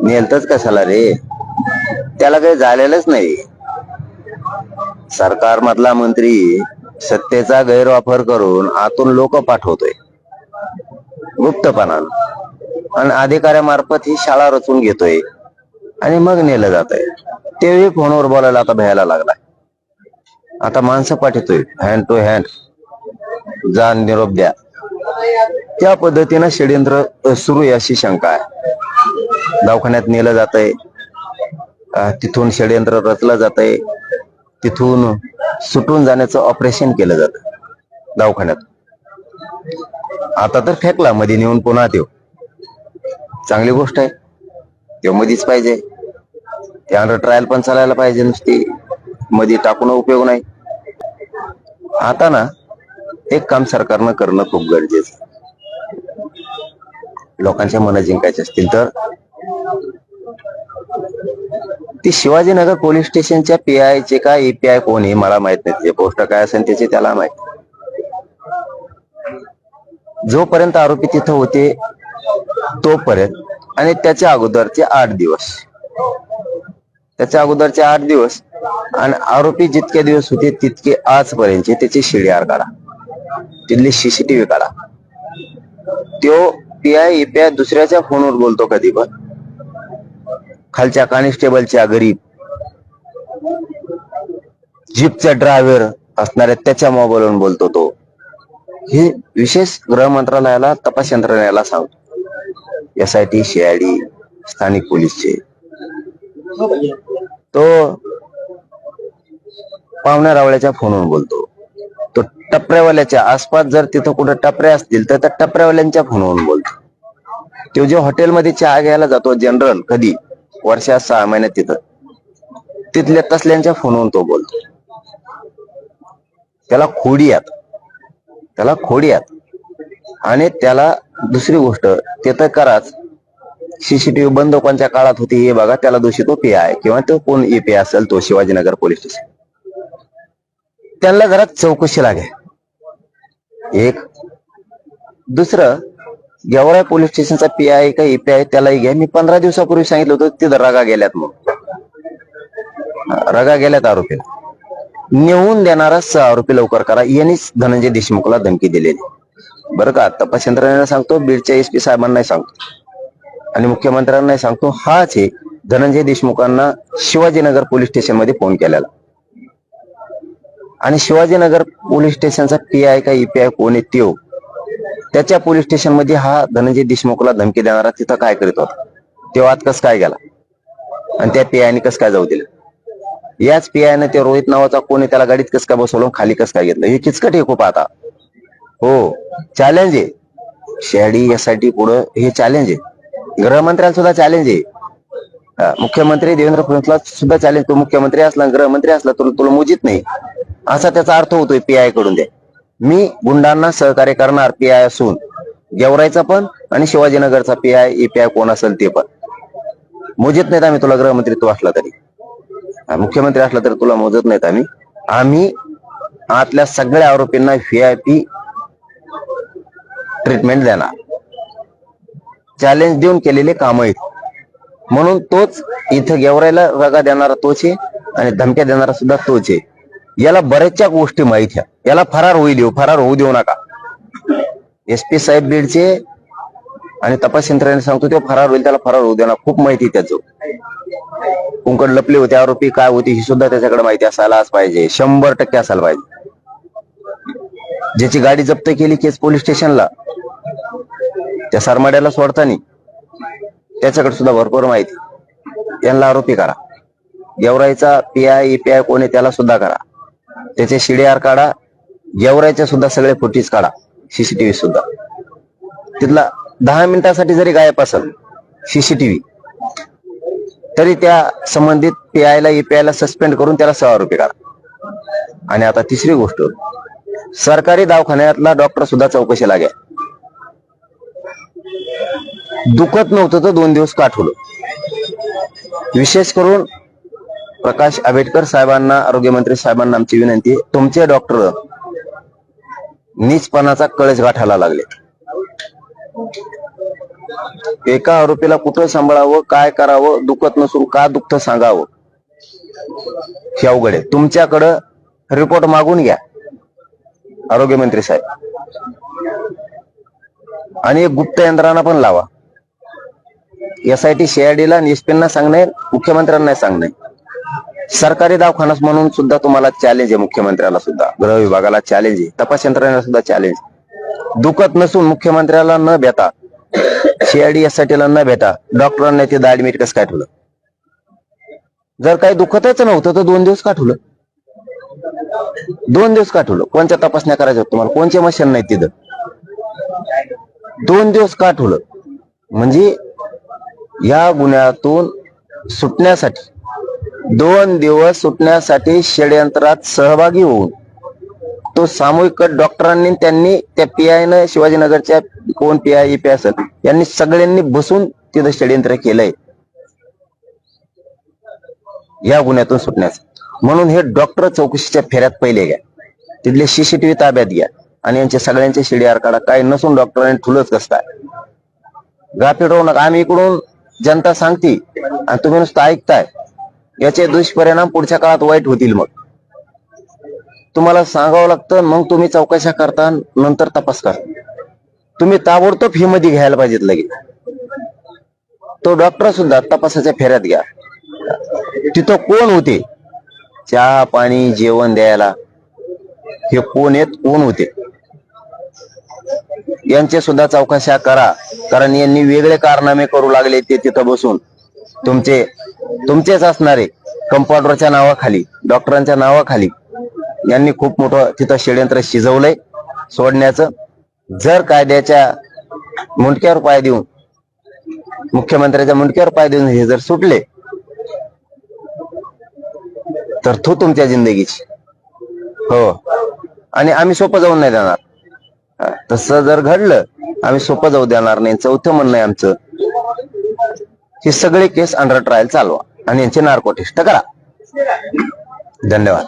नेलतच कशाला रे? त्याला काही झालेलंच नाही. सरकार मधला मंत्री सत्तेचा गैरवापर करून आतून लोक पाठवतोय. गुप्तपणान. आणि अधिकाऱ्यामार्फत ही शाळा रचून घेतोय. आणि मग नेलं जात आहे तेही फोनवर बोलायला आता भ्यायला लागलाय. आता माणसं पाठवतोय हँड टू हँड जा निरोप द्या. त्या पद्धतीनं षडयंत्र सुरू आहे अशी शंका आहे. दवाखान्यात नेलं जात आहे तिथून षडयंत्र रचलं जात आहे तिथून सुटून जाण्याचं ऑपरेशन केलं जात दवाखान्यात. आता तर फेकला मध्ये नेऊन पुन्हा देव चांगली गोष्ट आहे. तेव मधीच पाहिजे. त्यानंतर ट्रायल पण चालायला पाहिजे नुसती. मध्ये टाकून उपयोग नाही. आता ना एक काम सरकारनं करणं खूप गरजेचं आहे. लोकांच्या मन जिंकायचे असतील तर ती शिवाजीनगर पोलीस स्टेशनच्या पी आय चे काय एपीआय कोण आहे मला माहीत नाही. त्याचे पोस्ट काय असेल त्याचे त्याला माहीत जोपर्यंत आरोपी तिथं होते तोपर्यंत. आणि त्याच्या अगोदरचे आठ दिवस. त्याच्या अगोदरचे आठ दिवस. आणि आरोपी जितके दिवस होते तितके आजपर्यंतचे त्याची शिडीआर काढा. तिथली सीसीटीव्ही काढा. तो पी आय एपीआय दुसऱ्याच्या फोनवर बोलतो कधी पण. खालच्या कॉन्स्टेबलच्या घरी. जीपचा ड्रायव्हर असणाऱ्या त्याच्या मोबाईलवरून बोलतो तो. हे विशेष गृह मंत्रालयाला तपास यंत्रणेला सांगतो. एस आय टी सीआयडी स्थानिक पोलीसचे. तो पाहुण्या रावळ्याच्या फोनवरून बोलतो. तो टपऱ्यावाल्याच्या आसपास जर तिथं कुठं टपऱ्या असतील तर त्या टपऱ्यावाल्यांच्या फोनवरून बोलतो. तो जे हॉटेलमध्ये चहा घ्यायला जातो जनरल कधी? वर्षात सहा महिन्यात तिथं. तिथल्या तसल्यांच्या फोनवरून तो बोलतो. त्याला खोडी यात. त्याला खोडी यात. आणि त्याला दुसरी गोष्ट ते तर कराच. सीसीटीव्ही बंद कोणत्या काळात होती हे बघा त्याला दोषी तो पी आहे. किंवा तो कोण एपी असेल तो शिवाजीनगर पोलीस स्टेशन. त्यांना जरा चौकशी लागे. एक. दुसरं गेवराय पोलीस स्टेशनचा पी आय का ईपी आहे त्यालाही घ्या. मी पंधरा दिवसापूर्वी सांगितलं होतं तिथं रगा गेल्यात मग रगा गेल्यात आरोपी. नेऊन देणारा सह आरोपी लवकर करा. यांनीच धनंजय देशमुखला धमकी दिलेली. बरं का? तपास यंत्रणेला सांगतो बीडच्या एस पी साहेबांनाही सांगतो. आणि मुख्यमंत्र्यांनाही सांगतो हाच आहे धनंजय देशमुखांना शिवाजीनगर पोलीस स्टेशनमध्ये फोन केलेला. आणि शिवाजीनगर पोलीस स्टेशनचा पी आय का ईपीआय कोण येते त्याच्या पोलीस स्टेशनमध्ये हा धनंजय देशमुखला धमकी देणारा तिथं काय करीत होता? तेव्हा कस काय गेला? आणि त्या पीआयने कस काय जाऊ दिलं? याच पीआयने त्या ते रोहित नावाचा कोणी त्याला गाडीत कस काय बसवलं खाली कस काय घेतलं? हे किचकट हे खूप आता. हो चॅलेंज आहे. शेडी यासाठी पुढं हे चॅलेंज आहे. गृहमंत्र्याला सुद्धा चॅलेंज आहे. मुख्यमंत्री देवेंद्र फडणवीसला सुद्धा चॅलेंज तो मुख्यमंत्री असला गृहमंत्री असला तर तुला मुजित नाही. असा त्याचा अर्थ होतोय पीआयकडून द्या मी गुंडांना सहकार्य करणार पी आय असून गेवरायचा पण आणि शिवाजीनगरचा पी आय कोण असेल ते पण. मोजत नाहीत आम्ही तुला गृहमंत्री तू असला तरी. मुख्यमंत्री असला तरी तुला मोजत नाहीत आम्ही. आम्ही आतल्या सगळ्या आरोपींना व्हीआयपी ट्रीटमेंट देणार. चॅलेंज देऊन केलेले काम आहेत. म्हणून तोच इथं गेवरायला रगा देणारा तोच आहे आणि धमक्या देणारा सुद्धा तोच आहे. याला बऱ्याचशा गोष्टी माहीत आहे याला फरार होऊ देऊ फरार होऊ देऊ नका. एस पी साहेब बीडचे आणि तपास यंत्रणेने सांगतो तो फरार होईल त्याला फरार होऊ देणार. खूप माहिती त्याचं. कुंकड लपले होते आरोपी काय होती ही सुद्धा त्याच्याकडे माहिती असायलाच पाहिजे. शंभर टक्के असायला पाहिजे. ज्याची गाडी जप्त केली केस पोलीस स्टेशनला त्या सरमाड्याला सोडताना त्याच्याकडे सुद्धा भरपूर माहिती. यांना आरोपी करा. गेवराईचा पीआय ईपीआय कोणी त्याला सुद्धा करा. त्याचे शिडीआर काढा. जेवरायच्या सुद्धा सगळे फुटेज काढा सीसीटीव्ही सुद्धा. तिथला दहा मिनिटासाठी जरी गायब असेल सीसीटीव्ही तरी त्या संबंधित पीआय ला ईपीआय ला सस्पेंड करून त्याला सहा रुपये काढा. आणि आता तिसरी गोष्ट सरकारी दवाखान्यातला डॉक्टर सुद्धा चौकशी लागेल. दुखत नव्हतं तर दोन दिवस काठवलं विशेष करून प्रकाश आंबेडकर साहेबांना आरोग्यमंत्री साहेबांना आमची विनंती तुमचे डॉक्टर नीचपणाचा कळस गाठायला लागले. एका आरोपीला कुठं सांभाळावं काय करावं दुखत नसून का दुखत सांगावं? हे अवघड आहे. तुमच्याकडं रिपोर्ट मागून घ्या. आरोग्यमंत्री साहेब. आणि एक गुप्त यंत्रणा पण लावा. एस आय टी सीआयडीला आणि एसपींना सांगणे मुख्यमंत्र्यांना सांगणे. सरकारी दवाखानाच म्हणून सुद्धा तुम्हाला चॅलेंज आहे मुख्यमंत्र्याला सुद्धा. गृह विभागाला चॅलेंज आहे. तपास यंत्रणेला सुद्धा चॅलेंज दुखत नसून मुख्यमंत्र्याला न भेटा सीआयडी ला न भेटा डॉक्टरांनी ते ऍडमिट कसं काय जर काही दुखतच नव्हतं तर दोन दिवस का ठेवलं? दोन दिवस का ठेवलं? कोणत्या तपासण्या करायच्या होत्या तुम्हाला? कोणचे मशीन नाही तिथं? दोन दिवस का ठेवलं? म्हणजे या गुन्ह्यातून सुटण्यासाठी दोन दिवस सुटण्यासाठी षडयंत्रात सहभागी होऊन तो सामूहिक डॉक्टरांनी त्यांनी त्या पी न शिवाजीनगरच्या कोण पी आय पी असेल यांनी सगळ्यांनी बसून तिथं षडयंत्र केलंय. या गुन्ह्यातून सुटण्यास म्हणून हे डॉक्टर चौकशीच्या फेऱ्यात पहिले घ्या. तिथले सीसीटीव्ही ताब्यात घ्या. आणि यांच्या सगळ्यांचे शिडीआर काढा. काय नसून डॉक्टरांनी ठुलच कसताय काय राहू नका. आम्ही इकडून जनता सांगते. आणि तुम्ही नुसतं ऐकताय. याचे दुष्परिणाम पुढच्या काळात वाईट होतील मग. तुम्हाला सांगावं लागतं मग तुम्ही चौकशा करता नंतर तपास करा. तुम्ही ताबडतोब फी मध्ये घ्यायला पाहिजेत लगेच. तो डॉक्टर सुद्धा तपासाच्या फेऱ्यात घ्या. तिथं कोण होते? चहा पाणी जेवण द्यायला. हे कोण येत कोण होते? यांचे सुद्धा चौकशा करा. कारण यांनी वेगळे कारनामे करू लागले ते तिथं बसून. तुमचे तुमचेच असणारे कंपाऊंडरच्या नावाखाली डॉक्टरांच्या नावाखाली यांनी खूप मोठं तिथं षडयंत्र शिजवलंय. सोडण्याचं जर कायद्याच्या मुंडक्यावर पाय देऊन मुख्यमंत्र्याच्या मुंडक्यावर पाय देऊन हे जर सुटले तर तो तुमच्या जिंदगीची. हो. आणि आम्ही सोपं जाऊन नाही देणार. तसं जर घडलं आम्ही सोपं जाऊ देणार नाही. चौथं म्हणणं आहे आमचं हे सगळे केस अंडर ट्रायल चालवा आणि यांचे नार्को टेस्ट करा. धन्यवाद.